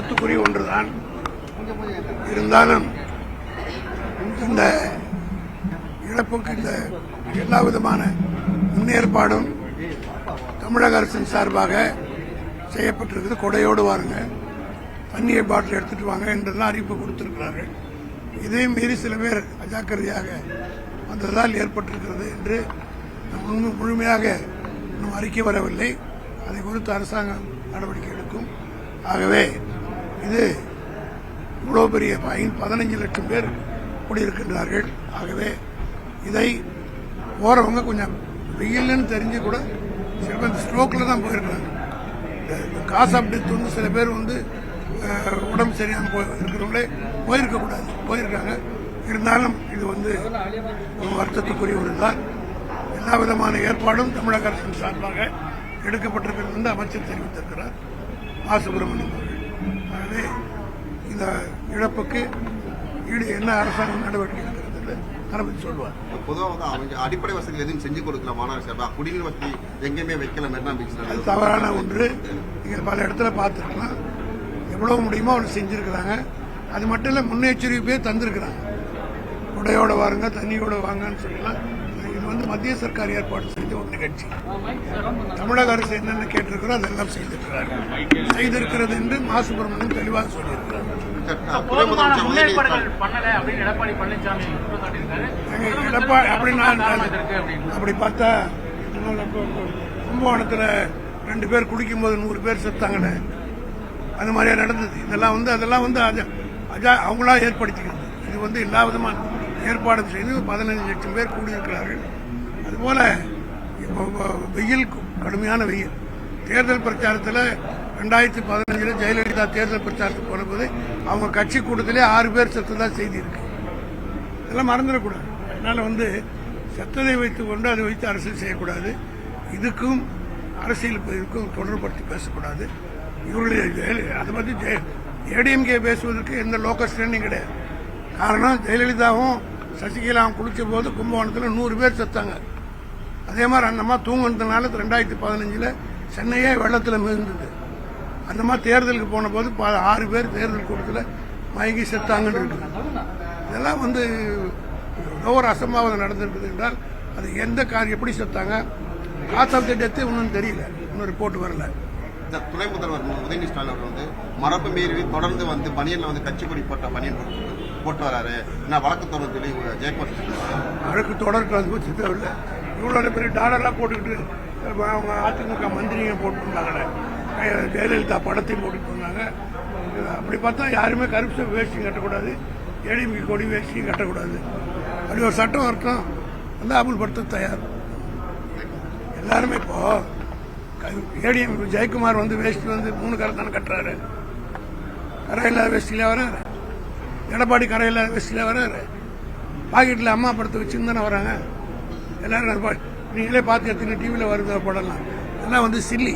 வருத்தத்துக்குரிய ஒன்றுதான் இருந்தாலும் இந்த இழப்புக்கு இந்த எல்லா விதமான முன்னேற்பாடும் தமிழக அரசின் சார்பாக செய்யப்பட்டிருக்குது. கொடையோடு வாருங்க. தண்ணியை பாட்டில் எடுத்துட்டு வாங்க என்றெல்லாம் அறிவிப்பு கொடுத்திருக்கிறார்கள். இதையும் மீறி சில பேர் அஜாக்கிரதையாக வந்ததால் ஏற்பட்டிருக்கிறது என்று முழு- முழுமையாக இன்னும் அறிக்கை வரவில்லை. அதை குறித்து அரசாங்கம் நடவடிக்கை எடுக்கும். ஆகவே இது இவ்வளோ பெரிய பயன் பதினஞ்சு லட்சம் பேர் கூடியிருக்கின்றார்கள். ஆகவே இதை போகிறவங்க கொஞ்சம் வெயில்னு தெரிஞ்சு கூட சில பேர் ஸ்ட்ரோக்கில் தான் போயிருக்காங்க இந்த காசு டெத் வந்து சில பேர் வந்து உடம்பு சரியாமல் போய் இருக்கிறவங்களே போயிருக்கக்கூடாது. போயிருக்காங்க. இருந்தாலும் இது வந்து ஒரு வருத்தத்துக்குரிய ஒன்றுதான் எல்லா விதமான ஏற்பாடும் தமிழக அரசின் சார்பாக எடுக்கப்பட்டிருக்கிறது என்று அமைச்சர் தெரிவித்திருக்கிறார். மா சுப்பிரமணியம் இந்த இழப்புக்கு ஈடு என்ன அரசாங்கம் நடவடிக்கை எடுக்கிறது அரவிந்த் சொல்வார். பொதுவாக வந்து அவங்க அடிப்படை வசதிகள் எதுவும் செஞ்சு கொடுக்கல மாநகர சபை குடிநீர் வசதி எங்கேயுமே வைக்கல மெரினா அது பீச் தவறான ஒன்று. நீங்கள் பல இடத்துல பார்த்துருக்கலாம் எவ்வளவு முடியுமோ அவங்க செஞ்சுருக்கிறாங்க. அது மட்டும் இல்லை முன்னெச்சரிப்பே தந்திருக்கிறாங்க. உடையோட வாருங்க தண்ணியோட வாங்கன்னு சொல்லலாம். இது வந்து மத்திய சர்க்கார் ஏற்பாடு செஞ்ச ஒரு நிகழ்ச்சி. தமிழக அரசு என்னென்ன கேட்டிருக்கிறோ அதெல்லாம் செய்திருக்கிறார்கள். செய்திருக்கிறது என்று மா சுப்பிரமணியன் தெளிவாக சொல்லியிருக்கிறார். எடப்பாடி அப்படி நான் அப்படி பார்த்தா கும்பகோணத்தில் ரெண்டு பேர் குடிக்கும்போது நூறு பேர் செத்தாங்கன்னு. அது மாதிரியா நடந்தது. இதெல்லாம் வந்து அதெல்லாம் வந்து அஜா அஜா அவங்களா ஏற்படுத்திக்கிறது. இது வந்து எல்லா விதமான ஏற்பாடு செய்து பதினஞ்சு லட்சம் பேர் கூடியிருக்கிறார்கள். அதுபோல இப்போ வெயில் கடுமையான வெயில். தேர்தல் பிரச்சாரத்தில் ரெண்டாயிரத்தி பதினஞ்சில் ஜெயலலிதா தேர்தல் பிரச்சாரத்துக்கு போனபோது அவங்க கட்சி கூட்டத்திலே ஆறு பேர் செத்ததா செய்தி இருக்கு. இதெல்லாம் மறந்துடக்கூடாது. அதனால வந்து செத்ததை வைத்து கொண்டு அதை வைத்து அரசியல் செய்யக்கூடாது. இதுக்கும் அரசியல் இதுக்கும் தொடர்படுத்தி பேசக்கூடாது. இவர்களுடைய அதை பற்றி ஏடிஎம்கே பேசுவதற்கு எந்த லோக்கல் ஸ்டாண்டிங் கிடையாது. காரணம் ஜெயலலிதாவும் சசிகலா குளிச்ச போது கும்பகோணத்தில் நூறு பேர் செத்தாங்க. அதே மாதிரி அந்த தூங்குனதுனால ரெண்டாயிரத்தி பதினஞ்சில் சென்னையே வெள்ளத்தில் மிகுந்தது அந்த மாதிரி தேர்தலுக்கு போன போது ஆறு பேர் தேர்தல் கூட்டத்தில் மயங்கி செத்தாங்கன்னு இருக்கு. இதெல்லாம் வந்து ஏதோ ஒரு அசம்பாவிதம் நடந்திருக்குது என்றால் அது எந்த கார் எப்படி செத்தாங்க காஸ் ஆஃப் த டெத்து தெரியல. இன்னும் ரிப்போர்ட் வரல. இந்த துணை முதல்வர் உதயநிதி ஸ்டாலின் அவர் வந்து மரபு மீறி தொடர்ந்து வந்து பனியன்ல வந்து கட்சி கொடி போட்ட பனியன். போட்டு போட்டு வராரு. நான் வழக்கு தொடர்ந்து சொல்லி ஜெயக்குமார் வழக்கு தொடர்க்கு அது பற்றி இவ்வளோ பெரிய டாலர்லாம் போட்டுக்கிட்டு அவங்க அதிமுக மந்திரிங்க போட்டுருந்தாங்களே. ஜெயலலிதா படத்தையும் போட்டுட்டு இருந்தாங்க. அப்படி பார்த்தா யாருமே கருப்பு சிவப்பு வேஷ்டி கட்டக்கூடாது ஏடிஎம்கே கொடி வேஷ்டியும் கட்டக்கூடாது. அப்படி ஒரு சட்டம் இருக்கும் வந்து அமல்படுத்த தயார். எல்லாருமே இப்போ ஏடிஎம் ஜெயக்குமார் வந்து வேஷ்டி வந்து மூணு கரை தானே கட்டுறாரு கரையில்லாத வேஷ்டியில வராரு. எடப்பாடி கரையில் வேஷ்டியில வர்றாரு பாக்கெட்டில் அம்மா படத்தை வச்சுன்னு தானே வராங்க. எல்லாரும் நீங்களே பார்த்து எத்தனை டிவியில் வருது படம்லாம். அதெல்லாம் வந்து சில்லி.